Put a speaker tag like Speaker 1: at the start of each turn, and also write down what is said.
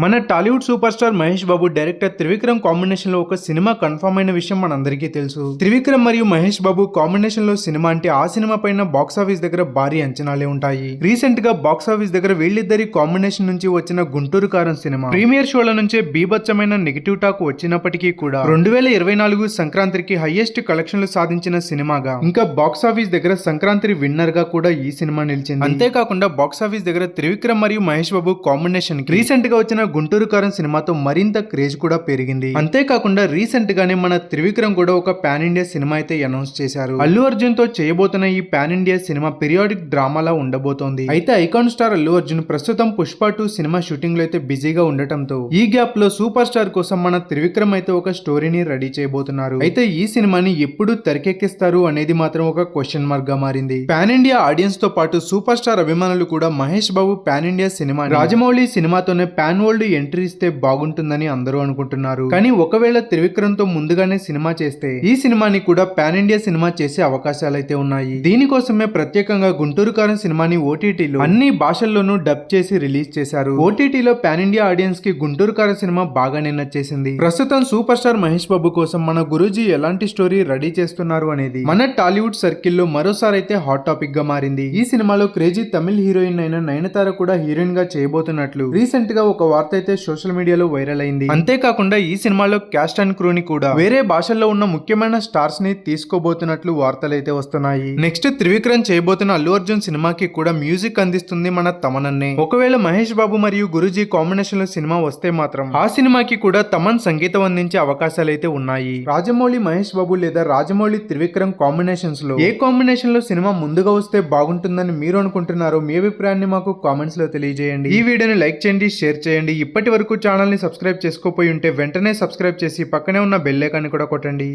Speaker 1: మన Tollywood super star Mahesh Babu director Trivikram కాంబినేషన్లో ఒక సినిమా కన్ఫర్మ్ అయిన విషయం మనందరికీ తెలుసు. త్రివిక్రమ్ మరియు మహేష్ బాబు కాంబినేషన్లో సినిమా అంటే ఆ సినిమా పైన బాక్స్ ఆఫీస్ దగ్గర భారీ అంచనాలే ఉంటాయి. రీసెంట్గా బాక్స్ ఆఫీస్ దగ్గర వీళ్ళిద్దరి కాంబినేషన్ నుంచి వచ్చిన గుంటూరు కారం సినిమా. ప్రీమియర్ షోల నుంచే బీభత్సమైన నెగిటివ్ టాక్ వచ్చినప్పటికీ కూడా రెండు వేల ఇరవై నాలుగు సంక్రాంతికి హైయెస్ట్ కలెక్షన్లు సాధించిన సినిమాగా ఇంకా బాక్స్ ఆఫీస్ దగ్గర సంక్రాంతి విన్నర్గా కూడా ఈ సినిమా నిలిచింది. అంతేకాకుండా బాక్స్ ఆఫీస్ దగ్గర త్రివిక్రమ్ మరియు మహేష్ బాబు కాంబినేషన్ రీసెంట్గా వచ్చిన గుంటూరు కారం సినిమాతో మరింత క్రేజ్ కూడా పెరిగింది. అంతేకాకుండా రీసెంట్ గానే మన త్రివిక్రమ్ కూడా ఒక పాన్ ఇండియా సినిమా అయితే అనౌన్స్ చేశారు. అల్లు అర్జున్తో చేయబోతున్న ఈ పాన్ ఇండియా సినిమా పీరియాడిక్ డ్రామాలా ఉండబోతోంది. అయితే ఐకాన్ స్టార్ అల్లు అర్జున్ ప్రస్తుతం పుష్ప టూ సినిమా షూటింగ్లో అయితే బిజీగా ఉండటంతో ఈ గ్యాప్లో సూపర్ స్టార్ కోసం మన త్రివిక్రమ్ అయితే ఒక స్టోరీని రెడీ చేయబోతున్నారు. అయితే ఈ సినిమాని ఎప్పుడు తెరకెక్కిస్తారు అనేది మాత్రం ఒక క్వశ్చన్ మార్క్గా మారింది. పాన్ ఇండియా ఆడియన్స్తో పాటు సూపర్ స్టార్ అభిమానులు కూడా Mahesh Babu pan India cinema Rajamouli సినిమాతోనే పాన్ వరల్డ్ ఎంట్రీ ఇస్తే బాగుంటుందని అందరూ అనుకుంటున్నారు. కానీ ఒకవేళ త్రివిక్రమ్తో ముందుగానే సినిమా చేస్తే ఈ సినిమాని కూడా పాన్ ఇండియా సినిమా చేసే అవకాశాలు అయితే ఉన్నాయి దీనికోసమే ప్రత్యేకంగా గుంటూరు కారం సినిమాని ఓటీటీలో అన్ని భాషల్లోనూ డబ్ చేసి రిలీజ్ చేశారు. ఓటీటీలో పాన్ ఇండియా ఆడియన్స్కి గుంటూరు కారం సినిమా బాగానే నచ్చేసింది. ప్రస్తుతం సూపర్ స్టార్ మహేష్ బాబు కోసం మన గురూజీ ఎలాంటి స్టోరీ రెడీ చేస్తున్నారు అనేది మన టాలీవుడ్ సర్కిల్లో మరోసారి అయితే హాట్ టాపిక్గా మారింది. ఈ సినిమాలో క్రేజీ తమిళ్ హీరోయిన్ అయిన నయనతార కూడా హీరోయిన్గా చేయబోతున్నట్లు. రీసెంట్గా ఒక వార్త అయితే సోషల్ మీడియాలో వైరల్ అయింది. అంతేకాకుండా ఈ సినిమాలో క్యాస్ట్ అండ్ క్రూని కూడా వేరే భాషల్లో ఉన్న ముఖ్యమైన స్టార్స్ని తీసుకోబోతున్నట్లు వార్తలు అయితే వస్తున్నాయి. నెక్స్ట్ త్రివిక్రమ్ చేయబోతున్న అల్లు అర్జున్ సినిమాకి కూడా మ్యూజిక్ అందిస్తుంది మన తమనన్నే. ఒకవేళ మహేష్ బాబు మరియు గురుజీ కాంబినేషన్లో సినిమా వస్తే మాత్రం ఆ సినిమాకి కూడా తమన్ సంగీతం అందించే అవకాశాలు అయితే ఉన్నాయి. రాజమౌళి మహేష్ బాబు లేదా రాజమౌళి త్రివిక్రమ్ కాంబినేషన్స్లో ఏ కాంబినేషన్లో సినిమా ముందుగా వస్తే బాగుంటుందని మీరు అనుకుంటున్నారో మీ అభిప్రాయాన్ని మాకు కామెంట్స్లో తెలియజేయండి. ఈ వీడియోని లైక్ చేయండి షేర్ చేయండి. ఇప్పటి వరకు ఛానల్ని సబ్స్క్రైబ్ చేసుకోపోయి ఉంటే వెంటనే సబ్స్క్రైబ్ చేసి పక్కనే ఉన్న బెల్లైకాన్ని కూడా కొట్టండి.